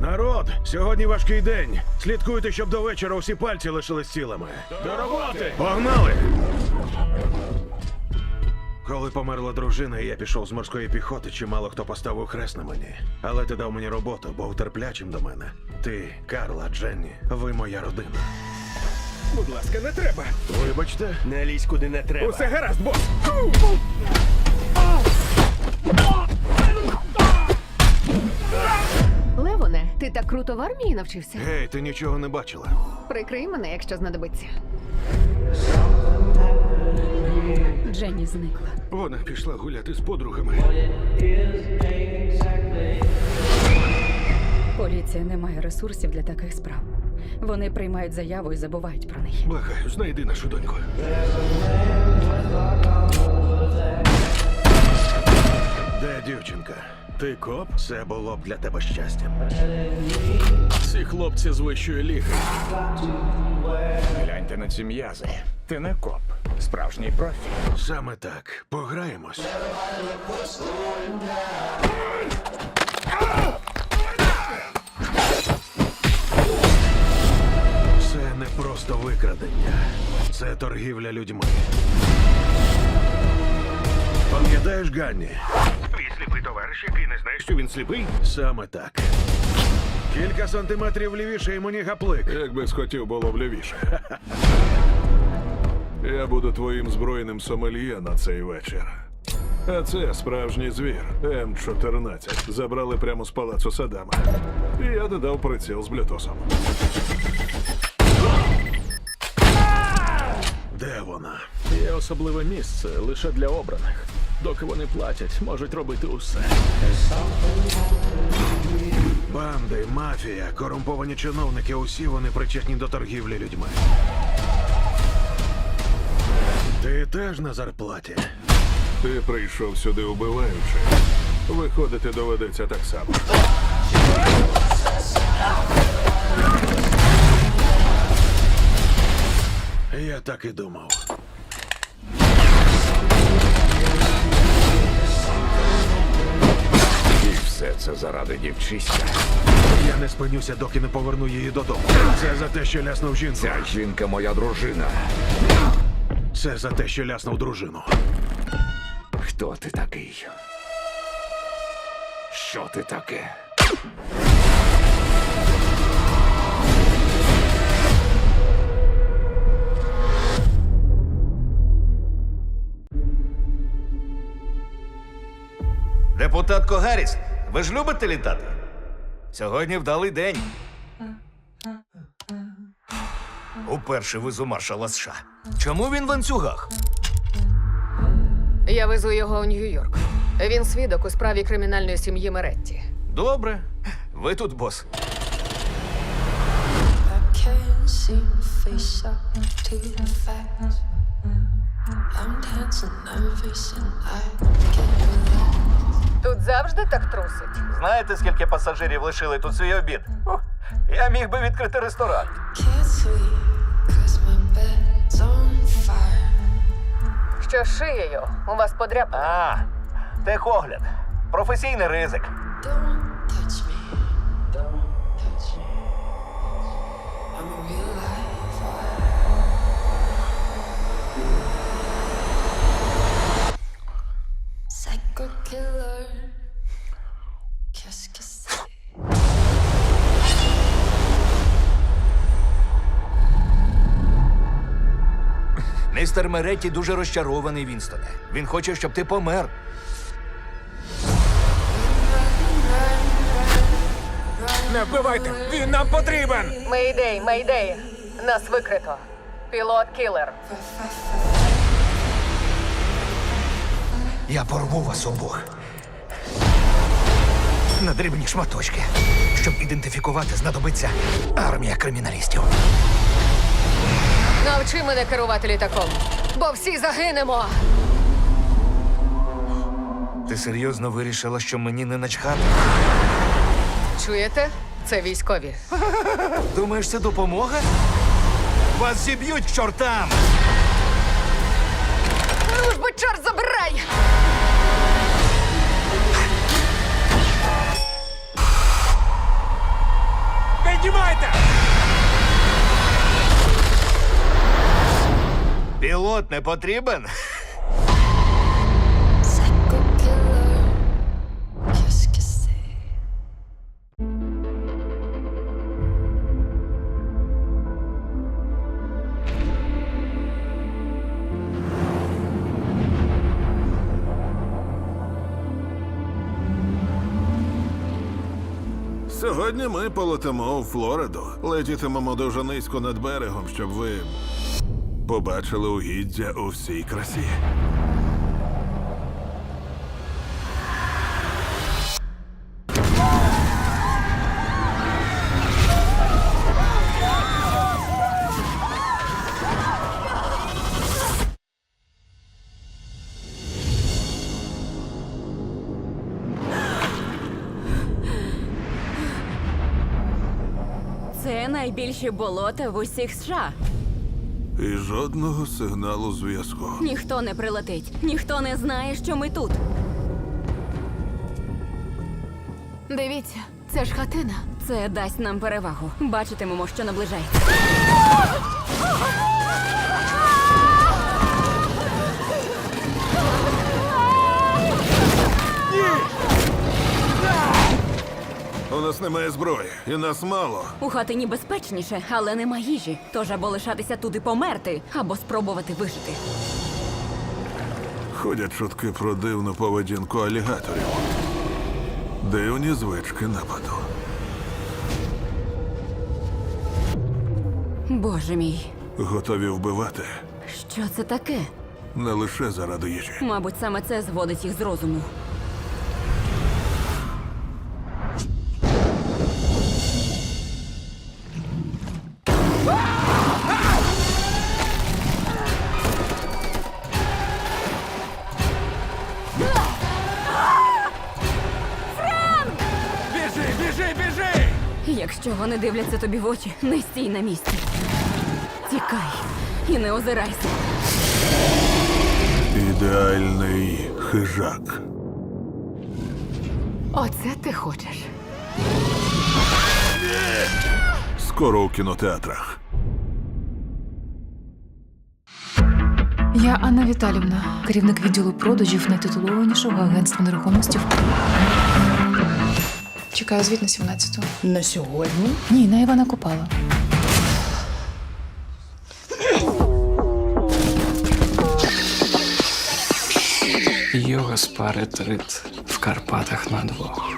Народ, сьогодні важкий день. Слідкуйте, щоб до вечора усі пальці лишились цілими. До роботи! Погнали! Коли померла дружина, і я пішов з морської піхоти, чимало хто поставив хрест на мені. Але ти дав мені роботу, був терплячим до мене. Ти, Карла, Дженні, ви моя родина. Будь ласка, не треба. Вибачте, Не лізь куди не треба. Усе гаразд, бос. Так круто в армії навчився. гей, ти нічого не бачила. Прикрий мене, якщо знадобиться. Дженні зникла. Вона пішла гуляти з подругами. Поліція не має ресурсів для таких справ. Вони приймають заяву і забувають про неї. Благаю, знайди нашу доньку. Ти коп? Це було б для тебе щастям. Ці хлопці з вищої ліги. Гляньте на ці м'язи. Ти не коп. Справжній профі. Саме так. Пограємось. Це не просто викрадення. Це торгівля людьми. Пам'ятаєш Ганні? Сліпий товариш, який не знає, що він сліпий? Саме так. Кілька сантиметрів лівіше і мені гаплик. Якби схотів було б лівіше. Я буду твоїм збройним сомельє на цей вечір. А це справжній звір М14. Забрали прямо з палацу Садама. І я додав приціл з блютусом. Де вона? Є особливе місце лише для обраних. Доки вони платять, можуть робити усе. Банди, мафія, корумповані чиновники, усі вони причетні до торгівлі людьми. Ти теж на зарплаті. Ти прийшов сюди убиваючи. Виходити доведеться так само. Я так і думав. Все це заради дівчиська. Я не спинюся, доки не поверну її додому. Це за те, що ляснув жінку. Ця жінка моя дружина. Це за те, що ляснув дружину. Хто ти такий? Що ти таке? Депутатко Гарріс, ви ж любите літати? Сьогодні вдалий день. Уперше везу маршала США. Чому він в ланцюгах? Я везу його у Нью-Йорк. Він свідок у справі кримінальної сім'ї Меретті. Добре. Ви тут, бос. I'm dancing nervous and I can't relax. Тут завжди так трусить. Знаєте, скільки пасажирів лишили тут свій обід? Ух, я міг би відкрити ресторан. Що з шиєю? У вас подряпина. А, техогляд. Професійний ризик. Touch Містер Меретті дуже розчарований, Вінстоне. Він хоче, щоб ти помер. Не вбивайте! Він нам потрібен! Мейдей, мейдей. Нас викрито. Пілот кілер. Я порву вас обох. На дрібні шматочки. Щоб ідентифікувати, знадобиться армія криміналістів. Навчи мене керувати літаком, бо всі загинемо. Ти серйозно вирішила, що мені не начхати? Чуєте? Це військові. Думаєш, це допомога? Вас зіб'ють к чортам! Пілот не потрібен? Сьогодні ми полетимо у Флориду. Летітимемо дуже низько над берегом, щоб ви побачили угіддя у всій красі. Це найбільші болота в усіх США. І жодного сигналу зв'язку. Ніхто не прилетить, ніхто не знає, що ми тут. Дивіться, це ж хатина. Це дасть нам перевагу. Бачитимемо, що наближається. У нас немає зброї, і нас мало. У хатині безпечніше, але нема їжі. Тож або лишатися тут і померти, або спробувати вижити. Ходять чутки про дивну поведінку алігаторів. Дивні звички нападу. Боже мій, Готові вбивати що це таке? не лише заради їжі. Мабуть, саме це зводить їх з розуму. Якщо вони дивляться тобі в очі, не стій на місці. Тікай і не озирайся. Ідеальний хижак. Оце ти хочеш. Скоро у кінотеатрах. Я Анна Віталівна, керівник відділу продажів найтитулованішого агентства нерухомості в Чекаю звіт на 17-ту. На сьогодні Ні, на Івана Купала. Йога спарить рит в Карпатах на двох.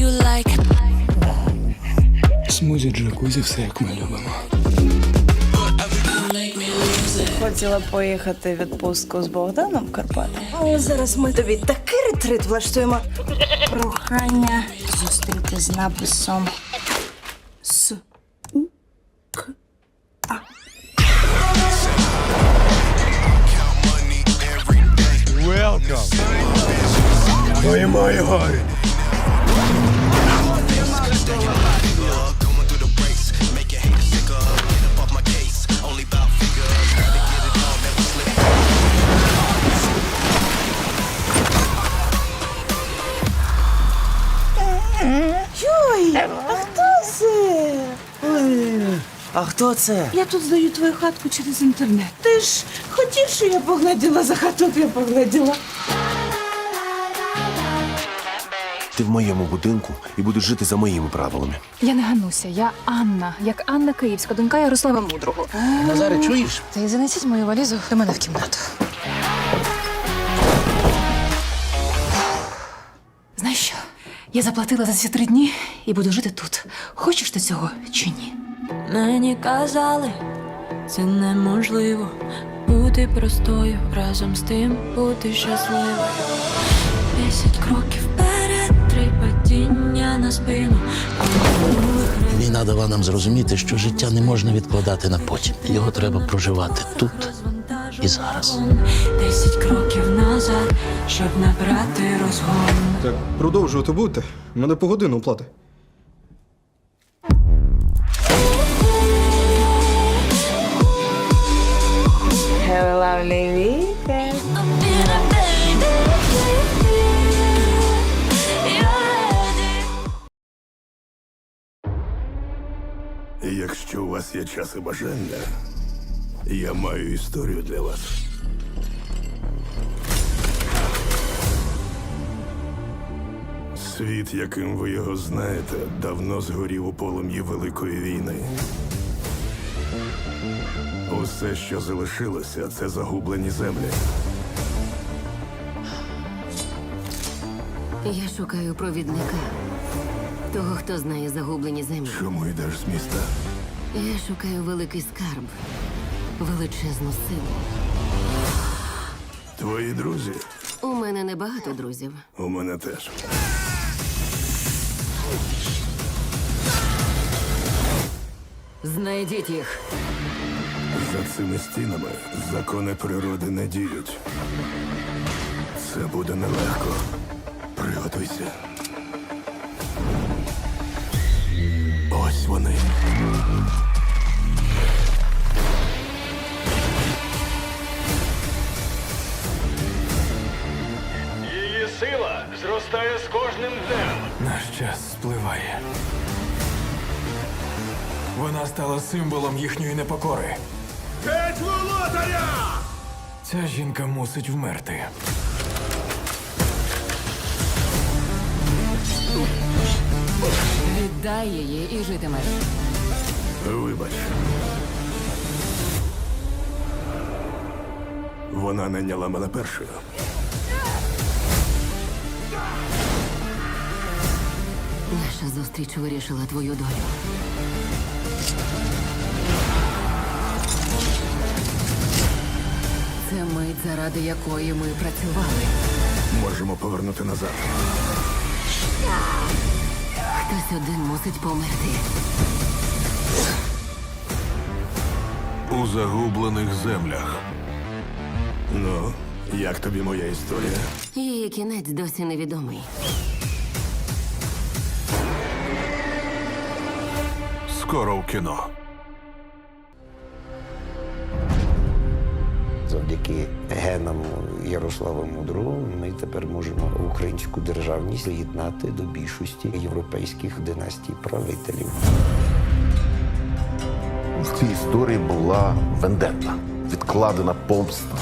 Like. Смузі джакузі, все як ми любимо. хотіла поїхати в відпустку з Богданом в Карпати. Але зараз ми тобі такий ретрит влаштуємо. Прохання зустріти з написом С. У. К. А. Йой, А хто це? Я тут здаю твою хатку через інтернет. Ти ж хотів, що я погляділа за хату, то я погляділа. Ти в моєму будинку і будеш жити за моїми правилами. Я не Гануся, я Анна, як Анна Київська, донька Ярослава Мудрого. Назаре, чуєш? Й занесіть мою валізу до мене в кімнату. Знаєш що? Я заплатила за ці три дні і буду жити тут. Хочеш ти цього чи ні? Мені казали, це неможливо бути простою, разом з тим бути щасливою. Десять кроків вперед, три падіння на спину. Війна дала нам зрозуміти, що життя не можна відкладати на потім. Його треба проживати тут і зараз. Десять кроків назад, щоб набрати розгон. Так продовжувати будете? Мене по годину плати. In a Якщо у вас є час і бажання, я маю історію для вас. Світ, яким ви його знаєте, давно згорів у полум'ї Великої війни. Усе, що залишилося, це загублені землі. Я шукаю провідника. Того, хто знає загублені землі. Чому йдеш з міста? Я шукаю великий скарб, величезну силу. Твої друзі? У мене небагато друзів. У мене теж. Знайдіть їх. За цими стінами закони природи не діють. Це буде нелегко. Приготуйся. Ось вони. Її сила зростає з кожним днем. Наш час спливає. Вона стала символом їхньої непокори. Володаря! Ця жінка мусить вмерти. Віддай її і житимеш. Вибач. Вона найняла мене першою. Наша зустріч вирішила твою долю. Це мить, заради якої ми працювали. Можемо повернути назад. Хтось один мусить померти. У загублених землях. Ну, як тобі моя історія? Її кінець досі невідомий. Скоро в кіно. Завдяки генам Ярослава Мудрого ми тепер можемо українську державність приєднати до більшості європейських династій правителів. В цій історії була вендетта, відкладена помста.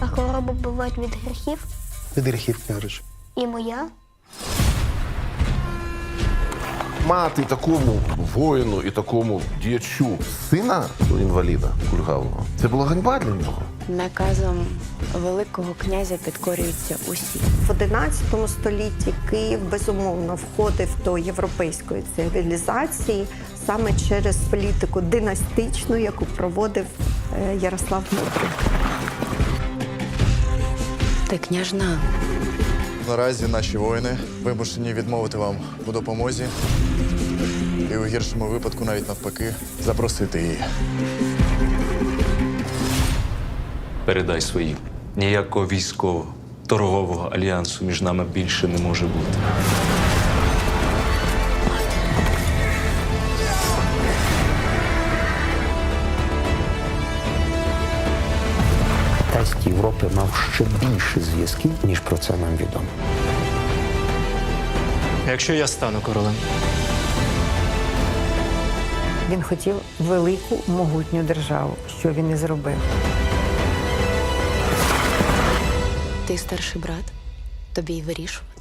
А хвороби бувають від гріхів, Від гріхів кажеш. і моя. Мати такому воїну і такому діячу сина інваліда кульгавого. Це була ганьба для нього. Наказом Великого князя підкорюються усі. В 11 столітті Київ безумовно входив до європейської цивілізації саме через політику династичну, яку проводив е, Ярослав Мудрий. Ти княжна. Наразі наші воїни вимушені відмовити вам у допомозі. У гіршому випадку навіть навпаки запросити її. Передай своїм. Ніякого військового, торгового альянсу між нами більше не може бути. Тесть Європи мав ще більше зв'язків, ніж про це нам відомо. Якщо я стану королем, Він хотів велику могутню державу, що він і зробив. Ти старший брат. Тобі й вирішувати.